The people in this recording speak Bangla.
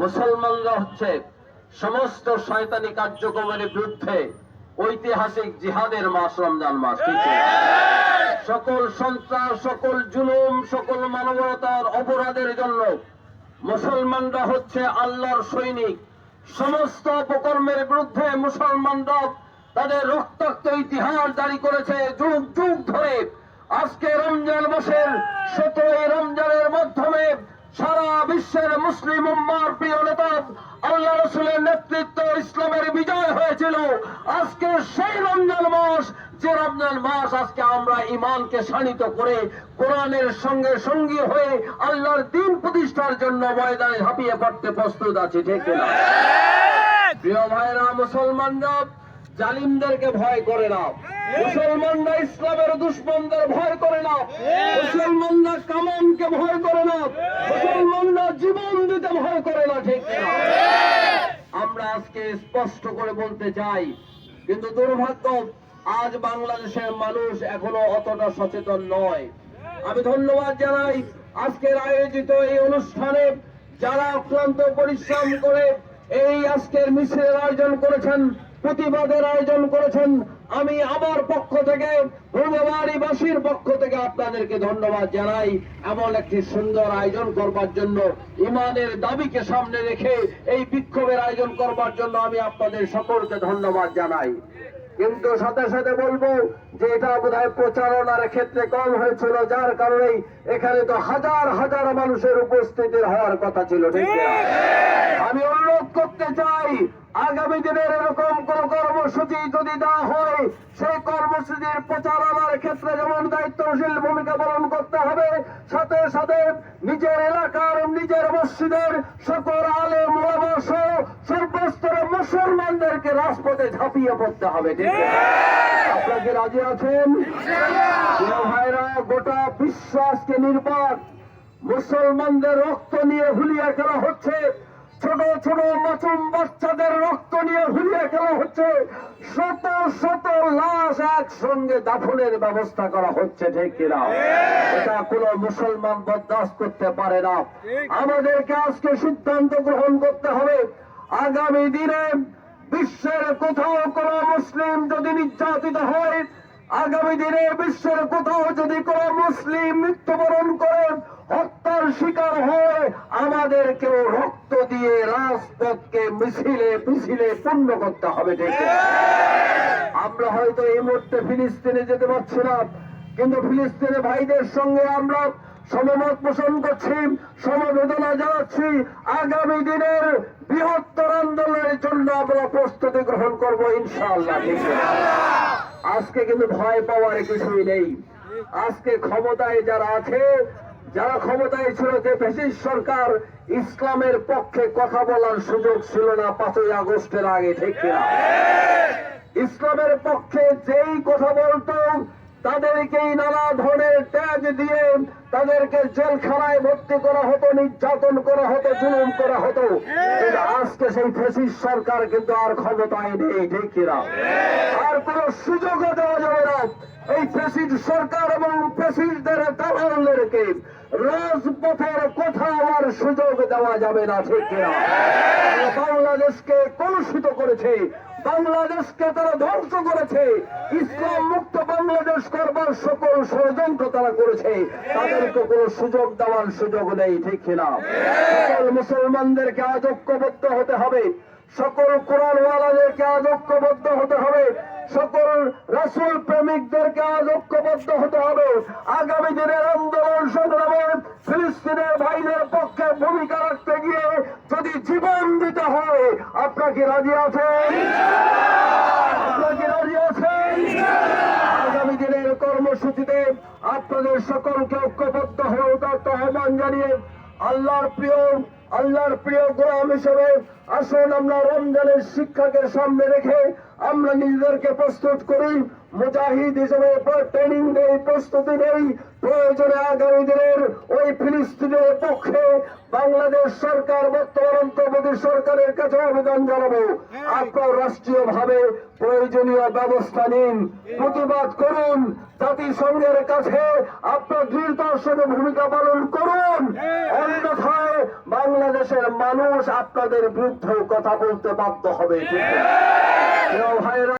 মুসলমানরা হচ্ছে সমস্ত শয়তানি কার্যক্রমের বিরুদ্ধে ঐতিহাসিক জিহাদের মাস, রমজান মাস সকল সন্ত্রাস, সকল জুলুম, সকল মানবতার অপরাধের জন্য মুসলমানরা হচ্ছে আল্লাহর সৈনিক। সমস্ত অপকর্মের বিরুদ্ধে মুসলমানরা তাদের রক্তাক্ত ইতিহাস জারি করেছে যুগ যুগ ধরে। আজকে রমজান মাসের সতেরোই রমজানের মাধ্যমে বিশ্বের মুসলিম উম্মার প্রিয় নেতা আল্লাহ রসুলের নেতৃত্ব ইসলামের বিজয় হয়েছিল। আজকে সেই রমজান মাস, যে রমজান মাস আজকে আমরা ইমানকে শানিত করে কোরআনের সঙ্গে সঙ্গী হয়ে আল্লাহর দিন প্রতিষ্ঠার জন্য ময়দানে ঝাঁপিয়ে পড়তে প্রস্তুত আছে, ঠিক না? প্রিয় ভাইরা, মুসলমানরা, জালিমদেরকে ভয় করে না। মুসলমানরা ইসলামের দুশ্মনদের ভয় করে না। মুসলমানরা কামানকে ভয় করে না মুসলমানরা জীবন দিতে ভয় করে না ঠিক না আমরা আজকে স্পষ্ট করে বলতে চাই, কিন্তু দুর্ভাগ্য, আজ বাংলাদেশের মানুষ এখনও অতটা সচেতন নয়। আমি ধন্যবাদ জানাই আজকের আয়োজিত এই অনুষ্ঠানে যারা অক্লান্ত পরিশ্রম করে এই আজকের মিছিলের আয়োজন করেছেন, প্রতিবাদের আয়োজন করেছেন আমি আমার পক্ষ থেকে ভূমবাড়িবাসীর পক্ষ থেকে আপনাদেরকে ধন্যবাদ জানাই এমন একটি সুন্দর আয়োজন করবার জন্য, ইমানের দাবিকে সামনে রেখে এই বিক্ষোভের আয়োজন করবার জন্য আমি আপনাদের সকলকে ধন্যবাদ জানাই কিন্তু সাথে সাথে বলব যে এটা বোধহয় প্রচারণার ক্ষেত্রে কম হয়েছিল, যার কারণে এখানে তো হাজার হাজার মানুষের উপস্থিতির হওয়ার কথা ছিল, ঠিক না? আমি অনুরোধ করতে চাই, আগামী দিনের এরকম কোন কর্মসূচি যদি দেওয়া হয়, সেই কর্মসূচির প্রচারণার ক্ষেত্রে যেমন দায়িত্বশীল ভূমিকা পালন করতে হবে, সাথে সাথে নিজের এলাকার, নিজের মসজিদের সকল আলে সহ সর্বস্তরে মুসলমানদেরকে রাজপথে ঝাঁপিয়ে পড়তে হবে, ঠিক কি রাজি আছেন? ভাইরা, গোটা বিশ্বাসকে নির্বাক, মুসলমানদের রক্ত নিয়ে হুলিয়া খেলা হচ্ছে। ছোট ছোট মাসুম বাচ্চাদের রক্ত নিয়ে হুলিয়া খেলা হচ্ছে শত শত লাশ একসঙ্গে দাফনের ব্যবস্থা করা হচ্ছে ঠিক কিনা এটা কোনো মুসলমান বরদাস্ত করতে পারে না। আমাদেরকে আজকে সিদ্ধান্ত গ্রহণ করতে হবে। আগামী দিনে বিশ্বের কোথাও কোন মুসলিম যদি নির্যাতিত হয় আগামী দিনে বিশ্বের কোথাও যদি কোন মুসলিম মৃত্যুবরণ করে হত্যার শিকার হয় আমাদেরকেও রক্ত দিয়ে রাজপথকে মিছিলে মিছিলে পূর্ণ করতে হবে আছে? আমরা হয়তো এই মুহূর্তে ফিলিস্তিনে যেতে পারছি না, কিন্তু ফিলিস্তিনে ভাইদের সঙ্গে আমরা সমমত পোষণ করছি, সমবেদনা জানাচ্ছি। আগামী দিনের বৃহত্তর আন্দোলনের জন্য আমরা প্রস্তুতি গ্রহণ করব, ইনশাআল্লাহ আজকে কিন্তু ভয় পাওয়ার কিছুই নেই। আজকে ক্ষমতায় যারা আছে যারা ক্ষমতায় ছিল যে ব্রিটিশ সরকার ইসলামের পক্ষে কথা বলার সুযোগ ছিল না পাঁচই আগস্টের আগে, ঠিক কিনা? ইসলামের পক্ষে যেই কথা বলতো, তাদেরকেই নানা ধরনের ট্যাগ দিয়ে তাদেরকে জেলখানায় ভর্তি করা হতো, নির্যাতন করা হতো, জুলুম করা হতো। আজকে সেই ফেসিস সরকার কিন্তু আর ক্ষমতায় নেই, ঠিক কিনা? আর কোন সুযোগও দেওয়া যাবে না। এই ফেসিস সরকার এবং ফেসিসদের দালালদেরকে রাজপথের কোথাও আর সুযোগ দেওয়া যাবে না ঠিক বাংলাদেশকে কলুষিত করেছে বাংলাদেশকে তারা ধ্বংস করেছে। ইসলাম মুক্ত বাংলাদেশ করবার সকল ষড়যন্ত্র তারা করেছে। তাদেরকে কোনো সুযোগ দেওয়ার সুযোগ নেই ঠিক কিনা? সকল মুসলমানদেরকে আজ ঐক্যবদ্ধ হতে হবে। সকল কোরআনওয়ালাদেরকে আজ ঐক্যবদ্ধ হতে হবে। সকল রাসুল প্রেমিকদেরকে আজ ঐক্যবদ্ধ হতে হবে। আগামী দিনের আন্দোলন সংগ্রামে ফিলিস্তিনের ভাইদের পক্ষে ভূমিকা রাখতে গিয়ে যদি জীবন দিতে হয়, আপনারা কি রাজি আছেন? আপনারা কি রাজি আছেন? আগামী দিনের কর্মসূচিতে আপনাদের সকলকে ঐক্যবদ্ধ হয়ে উদাত্ত আহ্বান জানিয়ে আল্লাহর প্রিয় আল্লাহর প্রিয় গোলাম হিসেবে আসুন আমরা রমজানের শিক্ষাকে সামনে রেখে আমরা নিজেদেরকে প্রস্তুত করি। মুজাহিদ হিসেবে ট্রেনিং দেই প্রস্তুতি নেই। প্রয়োজনে আগামী দিনের ওই ফিলিস্তিনের পক্ষে বাংলাদেশ সরকার বর্তমান অন্তর্বর্তী সরকারের কাছে আবেদন জানাব আপনার রাষ্ট্রীয় ভাবে প্রয়োজনীয় ব্যবস্থা নিন। প্রতিবাদ করুন। জাতিসংঘের কাছে আপনার সাথে ভূমিকা পালন করুন। অন্যথায় বাংলাদেশের মানুষ আপনাদের বিরুদ্ধে কথা বলতে বাধ্য হবে। ভাইরা